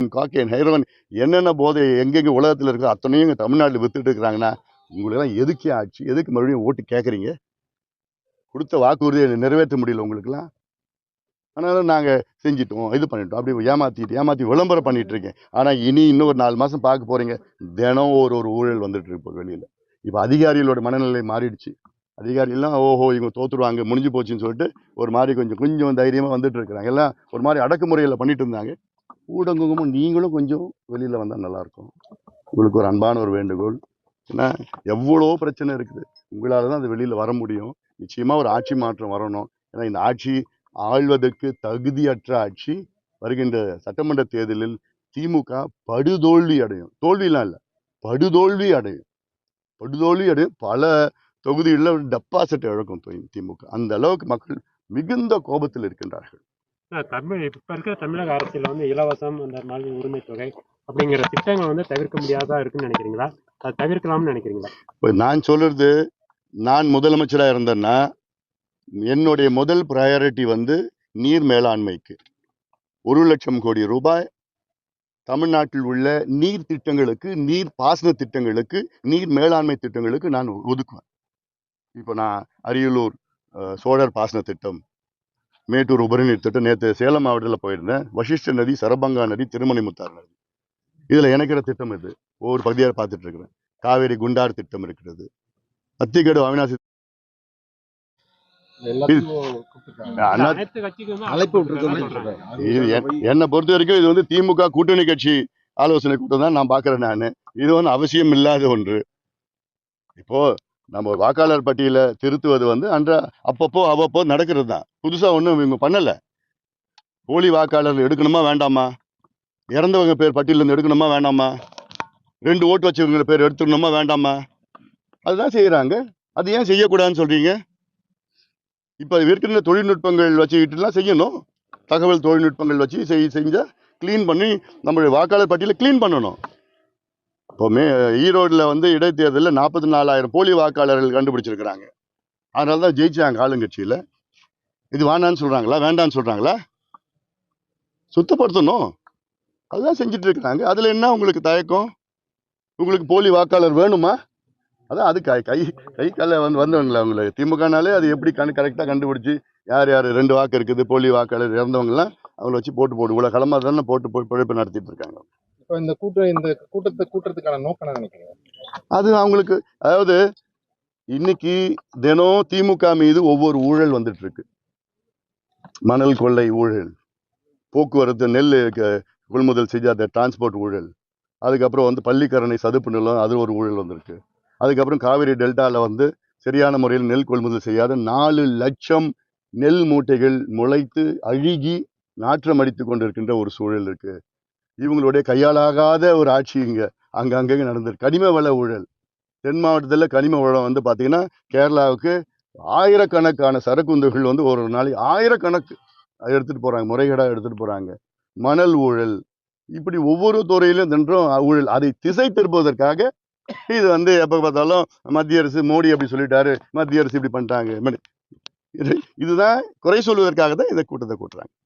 Cocaine ஹைரவன் என்னென்ன போதை எங்கெங்க உலகத்தில் இருக்கோ அத்தனையும் இங்கே தமிழ்நாட்டில் வித்துட்டு இருக்கிறாங்கன்னா உங்களெல்லாம் எதுக்கே ஆச்சு எதுக்கு மறுபடியும் ஓட்டு கேட்குறீங்க? கொடுத்த வாக்குறுதியை நிறைவேற்ற முடியல உங்களுக்குலாம் அதனால நாங்கள் செஞ்சிட்டோம் இது பண்ணிட்டோம் அப்படி ஏமாற்றிட்டு ஏமாற்றி விளம்பரம் பண்ணிட்டு இருக்கேன். ஆனால் இனி இன்னும் ஒரு நாலு மாதம் பார்க்க போறீங்க. தினம் ஒரு ஒரு ஊழல் வந்துட்டு இருப்போம் வெளியில். இப்போ அதிகாரிகளோட மனநிலை மாறிடுச்சு. அதிகாரிகள்லாம் ஓஹோ இவங்க தோத்துருவாங்க முடிஞ்சு போச்சுன்னு சொல்லிட்டு ஒரு மாதிரி கொஞ்சம் கொஞ்சம் தைரியமாக வந்துட்டு இருக்கிறாங்க. எல்லாம் ஒரு மாதிரி அடக்குமுறையில் பண்ணிட்டு இருந்தாங்க. ஊடகமும் நீங்களும் கொஞ்சம் வெளியில் வந்தால் நல்லாயிருக்கும். உங்களுக்கு ஒரு அன்பான ஒரு வேண்டுகோள். ஏன்னா எவ்வளோ பிரச்சனை இருக்குது. உங்களால் தான் அது வெளியில் வர முடியும். நிச்சயமாக ஒரு ஆட்சி மாற்றம் வரணும். ஏன்னா இந்த ஆட்சி ஆழ்வதற்கு தகுதியற்ற ஆட்சி. வருகின்ற சட்டமன்ற தேர்தலில் திமுக படுதோல்வி அடையும். தோல்விலாம் இல்லை. படுதோல்வி அடையும். படுதோல்வி அடையும். பல தொகுதிகளில் டெபாசிட் இழக்கும் திமுக. அந்த அளவுக்கு மக்கள் மிகுந்த கோபத்தில் இருக்கின்றார்கள். தமிழ் இப்போ இருக்கிற தமிழக அரசியல் வந்து இலவசம் அந்த மாதிரி உரிமை தொகை அப்படிங்கிற திட்டங்கள் வந்து தவிர்க்க முடியாதா இருக்குன்னு நினைக்கிறீங்களா? அதை தவிர்க்கலாம்னு நினைக்கிறீங்களா? இப்போ நான் சொல்றது நான் முதலமைச்சராக இருந்தேன்னா என்னுடைய முதல் ப்ரையாரிட்டி வந்து நீர் மேலாண்மைக்கு. ஒரு லட்சம் கோடி ரூபாய் தமிழ்நாட்டில் உள்ள நீர் திட்டங்களுக்கு நீர் பாசன திட்டங்களுக்கு நீர் மேலாண்மை திட்டங்களுக்கு நான் ஒதுக்குவேன். இப்போ நான் அரியலூர் சோழர் பாசன திட்டம் மேட்டூர் உபரிநீர் திட்டம் நேற்று சேலம் மாவட்டத்தில் போயிருந்தேன். வசிஷ்ட நதி சரபங்கா நதி திருமணிமுத்தார் நதி. இதில் இணைக்கிற திட்டம் இது. ஒவ்வொரு பகுதியாக பார்த்துட்டு இருக்கிறேன் காவேரி குண்டார் திட்டம் இருக்கிறது. அத்திக்கடு அவினாசி என்னை பொறுத்த வரைக்கும் இது வந்து திமுக கூட்டணி கட்சி ஆலோசனை கூட்டம் தான் நான் பார்க்குறேன் நான். இது வந்து அவசியம் இல்லாத ஒன்று. இப்போ நம்ம வாக்காளர் பட்டியலை திருத்துவது வந்து அன்ற அப்பப்போ அவ்வப்போ நடக்கிறது தான். புதுசாக ஒன்றும் இவங்க பண்ணலை. போலி வாக்காளர் எடுக்கணுமா வேண்டாமா? இறந்தவங்க பேர் பட்டியலேருந்து எடுக்கணுமா வேண்டாமா? ரெண்டு ஓட்டு வச்சவங்க பேர் எடுத்துக்கணுமா வேண்டாமா? அதுதான் செய்கிறாங்க அது ஏன் செய்யக்கூடாதுன்னு சொல்கிறீங்க இப்போ இருக்கிற தொழில்நுட்பங்கள் வச்சுக்கிட்டுலாம் செய்யணும். தகவல் தொழில்நுட்பங்கள் வச்சு செய் செஞ்சால் க்ளீன் பண்ணி நம்மளுடைய வாக்காளர் பட்டியலை க்ளீன் பண்ணணும். இப்போ மே ஈரோட்டில் வந்து இடைத்தேர்தலில் நாற்பத்தி நாலாயிரம் போலி வாக்காளர்கள் கண்டுபிடிச்சிருக்கிறாங்க. அதனால தான் ஜெயிச்சாங்க ஆளுங்கட்சியில். இது வேண்டான்னு சொல்கிறாங்களா வேண்டான்னு சொல்கிறாங்களா சுத்தப்படுத்தணும். அதுதான் செஞ்சுட்டு இருக்கிறாங்க. அதில் என்ன உங்களுக்கு தயக்கம்? உங்களுக்கு போலி வாக்காளர் வேணுமா? அதான் அது கை கை கை கால வந்து வந்தவங்களா அவங்களுக்கு திமுகனாலே அது எப்படி கண் கரெக்டாக கண்டுபிடிச்சி யார் யார் ரெண்டு வாக்கு இருக்குது போலி வாக்காளர் இறந்தவங்கலாம் அவங்கள வச்சு போட்டு போட்டு இவ்வளோ களமாக தானே போட்டு போய் பிழைப்பு நடத்திட்டு இருக்காங்க. இப்போ இந்த கூட்டம் இந்த கூட்டத்தை கூட்டுறதுக்கான நோக்கம் என்ன நினைக்கிறீங்க? அது அவங்களுக்கு அதாவது இன்னைக்கு தினம் திமுக மீது ஒவ்வொரு ஊழல் வந்துட்டு இருக்கு மணல் கொள்ளை ஊழல் போக்குவரத்து நெல் க- கொள்முதல் செஞ்ச அந்த டிரான்ஸ்போர்ட் ஊழல் அதுக்கப்புறம் வந்து பள்ளிக்கரணை சதுப்பு நிலம் அது ஒரு ஊழல் வந்திருக்கு. அதுக்கப்புறம் காவிரி டெல்டாவில் வந்து சரியான முறையில் நெல் கொள்முதல் செய்யாத நாலு லட்சம் நெல் மூட்டைகள் முளைத்து அழுகி நாற்றம் அடித்து கொண்டிருக்கின்ற ஒரு சூழல் இருக்குது இவங்களுடைய கையாளாகாத ஒரு ஆட்சி இங்கே அங்கங்கே நடந்திருக்கு. கனிம வள ஊழல். தென் மாவட்டத்தில் கனிம வளம் வந்து பார்த்தீங்கன்னா கேரளாவுக்கு ஆயிரக்கணக்கான சரக்குந்துகள் வந்து ஒரு ஒரு நாளைக்கு ஆயிரக்கணக்கு எடுத்துகிட்டு எடுத்துட்டு போறாங்க முறைகேடாக எடுத்துகிட்டு போறாங்க. மணல் ஊழல். இப்படி ஒவ்வொரு துறையிலும் தின்றும் ஊழல். அதை திசை திருப்புவதற்காக இது வந்து எப்போ பார்த்தாலும் மத்திய அரசு மோடி அப்படி சொல்லிட்டாரு மத்திய அரசு இப்படி பண்ணிட்டாங்க. இது- இதுதான் குறை சொல்வதற்காக தான் இந்த கூட்டத்தை கூட்டுறாங்க.